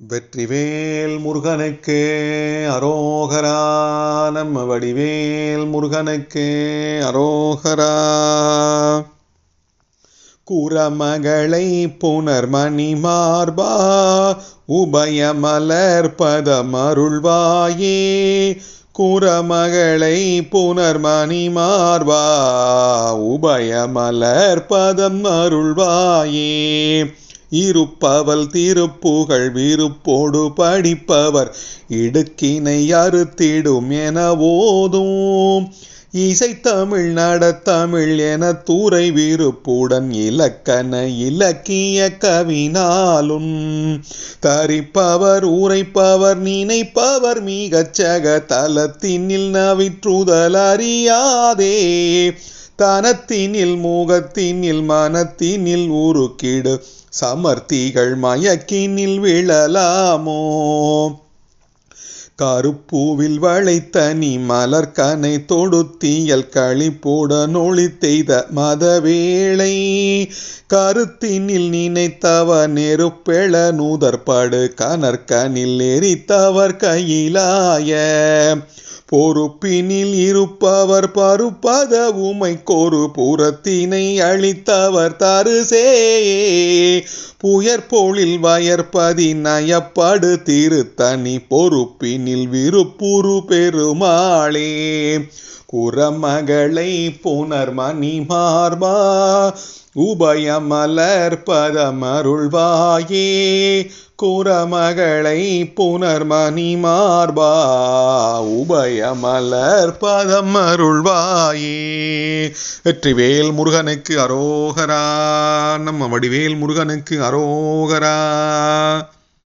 வெற்றிவேல் முருகனுக்கே அரோகரா நம்ம வடிவேல் முருகனுக்கே அரோகரா. குரமகளை புனர்மணி மார்பா உபயமலர் பதமருள்வாயே. குரமகளை புனர்மணி மார்பா உபயமலர் பதம் அருள்வாயே இருப்பவள் திருப்புகழ் விருப்போடு படிப்பவர். இடுக்கினை அறுத்திடும் என ஓதும். இசைத்தமிழ் நடத்தமிழ் என தூரை விருப்புடன் இலக்கண இலக்கிய கவினாலும் தரிப்பவர் உரைப்பவர் நினைப்பவர் மிகச்சக தலத்தினில் நவிற்றுதல் அறியாதே. தனத்தினில் மூகத்தினில் மனத்தினில் உருக்கிடு சமர்த்திகள் மயக்கினில் விழலாமோ? கருப்பூவில் வளைத்த நீ மலர்கனை தொடுத்தியல் களிப்புடன் ஒளி தெய்த மதவேளை. கருத்தினில் நினைத்தவர் நெருப்பெழ நூதற்படு கனற்கனில் எரித்தவர் கையிலாய. பொறுப்பினில் இருப்பவர் பருப்பத உமை கோரு புறத்தினை அளித்தவர் தருசே. புயற்பொழில் வயற்பதி நயப்படு திருத்தனி பொறுப்பினில் விருப்புரு பெருமாளே. குரமகளை புனர்மணி மார்பா உபயமலர் பதமருள்வாயே குரமகளை புனர்மணி மார்பா உபயமலர் பதமருள்வாயே. வெற்றிவேல் முருகனுக்கு அரோகரா நம்ம வடிவேல் முருகனுக்கு அரோகரா.